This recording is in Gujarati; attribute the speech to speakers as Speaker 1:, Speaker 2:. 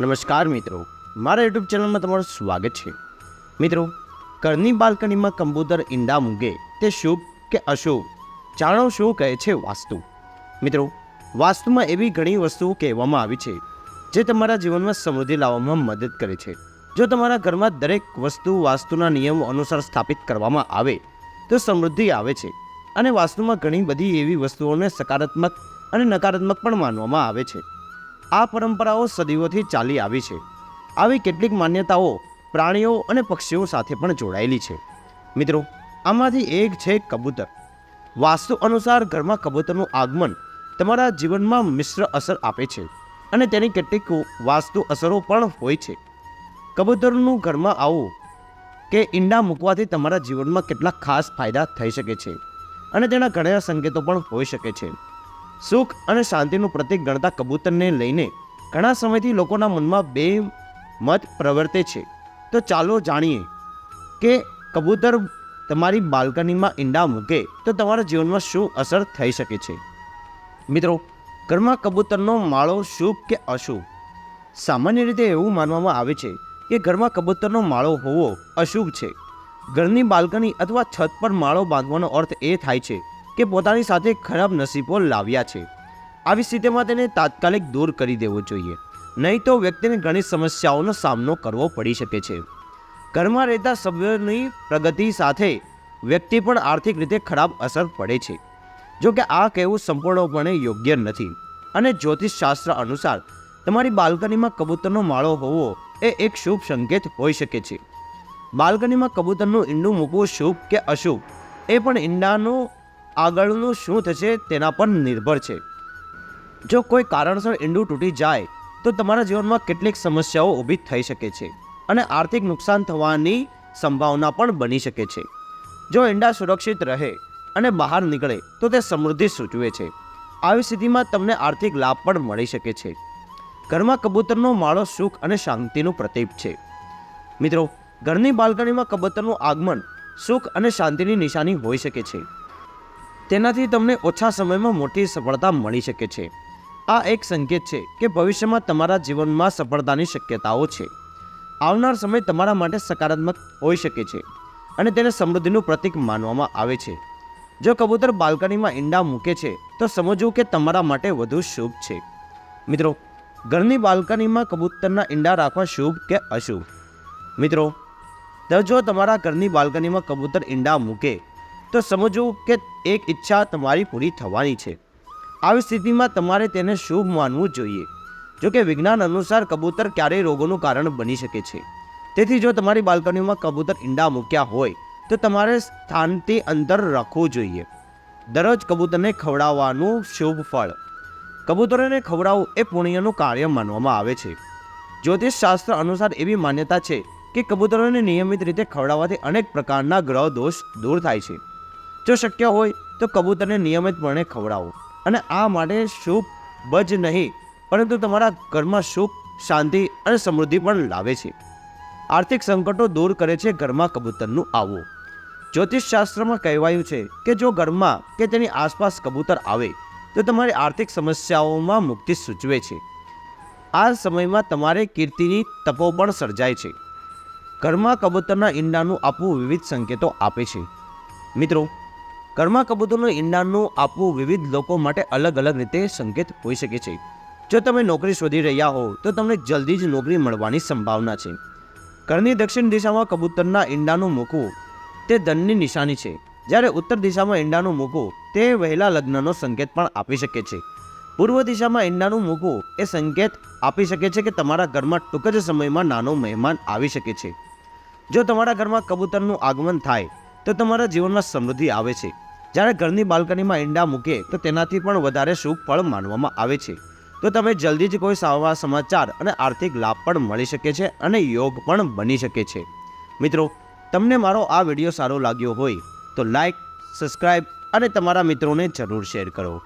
Speaker 1: નમસ્કાર મિત્રો. મારા યુટ્યુબ ચેનલમાં તમારું સ્વાગત છે. મિત્રો, ઘરની બાલ્કનીમાં કમ્પ્યુટર ઈંડા મૂકે તે શુભ કે અશુભ? જાણો શું કહે છે વાસ્તુ? મિત્રો, વાસ્તુમાં એવી ઘણી વસ્તુઓ કહેવામાં આવી છે, જે તમારા જીવનમાં સમૃદ્ધિ લાવવામાં મદદ કરે છે. જો તમારા ઘરમાં દરેક વસ્તુ વાસ્તુના નિયમો અનુસાર સ્થાપિત કરવામાં આવે, તો સમૃદ્ધિ આવે છે અને વાસ્તુમાં ઘણી બધી એવી વસ્તુઓને સકારાત્મક અને નકારાત્મક પણ માનવામાં આવે છે. આ પરંપરાઓ સદીઓથી ચાલી આવી છે. આવી કેટલીક માન્યતાઓ પ્રાણીઓ અને પક્ષીઓ સાથે પણ જોડાયેલી છે. મિત્રો, આમાંથી એક છે કબૂતર. વાસ્તુ અનુસાર ઘરમાં કબૂતરનું આગમન તમારા જીવનમાં મિશ્ર અસર આપે છે અને તેની કેટલીક વાસ્તુ અસરો પણ હોય છે. કબૂતરનું ઘરમાં આવવું કે ઈંડા મૂકવાથી તમારા જીવનમાં કેટલાક ખાસ ફાયદા થઈ શકે છે અને તેના ઘણા સંકેતો પણ હોઈ શકે છે. સુખ અને શાંતિનું પ્રતીક ગણતા કબૂતરને લઈને ઘણા સમયથી લોકોના મનમાં બે મત પ્રવર્તે છે. તો ચાલો જાણીએ કે કબૂતર તમારી બાલ્કનીમાં ઈંડા મૂકે તો તમારા જીવનમાં શું અસર થઈ શકે છે? મિત્રો, ઘરમાં કબૂતરનો માળો શુભ કે અશુભ? સામાન્ય રીતે એવું માનવામાં આવે છે કે ઘરમાં કબૂતરનો માળો હોવો અશુભ છે. ઘરની બાલ્કની અથવા છત પર માળો બાંધવાનો અર્થ એ થાય છે કે પોતાની સાથે ખરાબ નસીબો લાવ્યા છે. આવી સ્થિતિમાં તેને તાત્કાલિક દૂર કરી દેવો જોઈએ. નહીં તો વ્યક્તિને ઘણી સમસ્યાઓનો સામનો કરવો પડી શકે છે. ઘરમાં રહેતા સભ્યોની પ્રગતિ સાથે વ્યક્તિ પણ આર્થિક રીતે ખરાબ અસર પડે છે. જો કે આ કહેવું સંપૂર્ણપણે યોગ્ય નથી. અને જ્યોતિષશાસ્ત્ર અનુસાર, તમારી બાલ્કનીમાં કબૂતરનો માળો હોવો એ એક શુભ સંકેત હોઈ શકે છે. બાલ્કનીમાં કબૂતરનું ઈંડું મૂકવું શુભ કે અશુભ, એ પણ ઈંડાનું આગળનું શું થશે તેના પર નિર્ભર છે. જો કોઈ કારણસર ઈંડું તૂટી જાય, તો તમારા જીવનમાં કેટલીક સમસ્યાઓ ઊભી થઈ શકે છે અને આર્થિક નુકસાન થવાની સંભાવના પણ બની શકે છે. જો ઈંડા સુરક્ષિત રહે અને બહાર નીકળે, તો તે સમૃદ્ધિ સૂચવે છે. આવી સ્થિતિમાં તમને આર્થિક લાભ પણ મળી શકે છે. ઘરમાં કબૂતરનો માળો સુખ અને શાંતિનું પ્રતીક છે. મિત્રો, ઘરની બાલ્કનીમાં કબૂતરનું આગમન સુખ અને શાંતિની નિશાની હોઈ શકે છે. તેનાથી તમને ઓછા સમયમાં મોટી સફળતા મળી શકે છે. આ એક સંકેત છે કે ભવિષ્યમાં તમારા જીવનમાં સફળતાની શક્યતાઓ છે. આવનાર સમય તમારા માટે સકારાત્મક હોઈ શકે છે અને તેને સમૃદ્ધિનું પ્રતીક માનવામાં આવે છે. જો કબૂતર બાલ્કનીમાં ઈંડા મૂકે છે, તો સમજવું કે તમારા માટે વધુ શુભ છે. મિત્રો, ઘરની બાલ્કનીમાં કબૂતરના ઈંડા રાખવા શુભ કે અશુભ? મિત્રો જો તમારા ઘરની બાલ્કનીમાં કબૂતર ઈંડા મૂકે તો સમજવું કે એક ઈચ્છા તમારી પૂરી થવાની છે. આવી સ્થિતિમાં તમારે તેને શુભ માનવું જોઈએ. જો કે વિજ્ઞાન અનુસાર કબૂતર ક્યારેય રોગોનું કારણ બની શકે છે. તેથી જો તમારી બાલ્કનીમાં કબૂતર ઈંડા મૂક્યા હોય, તો તમારે સ્થાનથી અંતર રાખવું જોઈએ. દરરોજ કબૂતરને ખવડાવવાનું શુભ ફળ. કબૂતરોને ખવડાવવું એ પુણ્યનું કાર્ય માનવામાં આવે છે. જ્યોતિષશાસ્ત્ર અનુસાર એવી માન્યતા છે કે કબૂતરોને નિયમિત રીતે ખવડાવવાથી અનેક પ્રકારના ગ્રહ દોષ દૂર થાય છે. જો શક્ય હોય તો કબૂતરને નિયમિતપણે ખવડાવો. અને આ માટે શુભ બજ નહીં, પરંતુ તમારા ઘરમાં સુખ શાંતિ અને સમૃદ્ધિ પણ લાવે છે. આર્થિક સંકટો દૂર કરે છે ઘરમાં કબૂતરનું આવવું. જ્યોતિષશાસ્ત્રમાં કહેવાયું છે કે જો ઘરમાં કે તેની આસપાસ કબૂતર આવે, તો તમારી આર્થિક સમસ્યાઓમાં મુક્તિ સૂચવે છે. આ સમયમાં તમારે કીર્તિની તપો પણ સર્જાય છે. ઘરમાં કબૂતરના ઈંડાનું આપવું વિવિધ સંકેતો આપે છે. મિત્રો ઘરમાં કબૂતરનું ઈંડાનું આપવું વિવિધ લોકો માટે અલગ અલગ રીતે સંકેત હોઈ શકે છે. જો તમે નોકરી શોધી રહ્યા હો તો તમને જલ્દી જ નોકરી મળવાની સંભાવના છે. ઘરની દક્ષિણ દિશામાં કબૂતરના ઈંડાનું મૂકવું, તે ધનની નિશાની છે. જ્યારે ઉત્તર દિશામાં ઈંડાનું મૂકવું, તે વહેલા લગ્નનો સંકેત પણ આપી શકે છે. પૂર્વ દિશામાં ઈંડાનું મૂકવું, એ સંકેત આપી શકે છે કે તમારા ઘરમાં ટૂંક જ સમયમાં નાનો મહેમાન આવી શકે છે. જો તમારા ઘરમાં કબૂતરનું આગમન થાય તો તમારા જીવનમાં સમૃદ્ધિ આવે છે. જ્યારે ઘરની બાલ્કનીમાં ઈંડા મૂકે તો તેનાથી પણ વધારે શુભ ફળ માનવામાં આવે છે. તો તમે જલ્દી જ કોઈ સારા સમાચાર અને આર્થિક લાભ પણ મળી શકે છે અને યોગ પણ બની શકે છે. મિત્રો, તમને મારો આ વીડિયો સારો લાગ્યો હોય, તો લાઈક સબસ્ક્રાઈબ અને તમારા મિત્રોને જરૂર શેર કરો.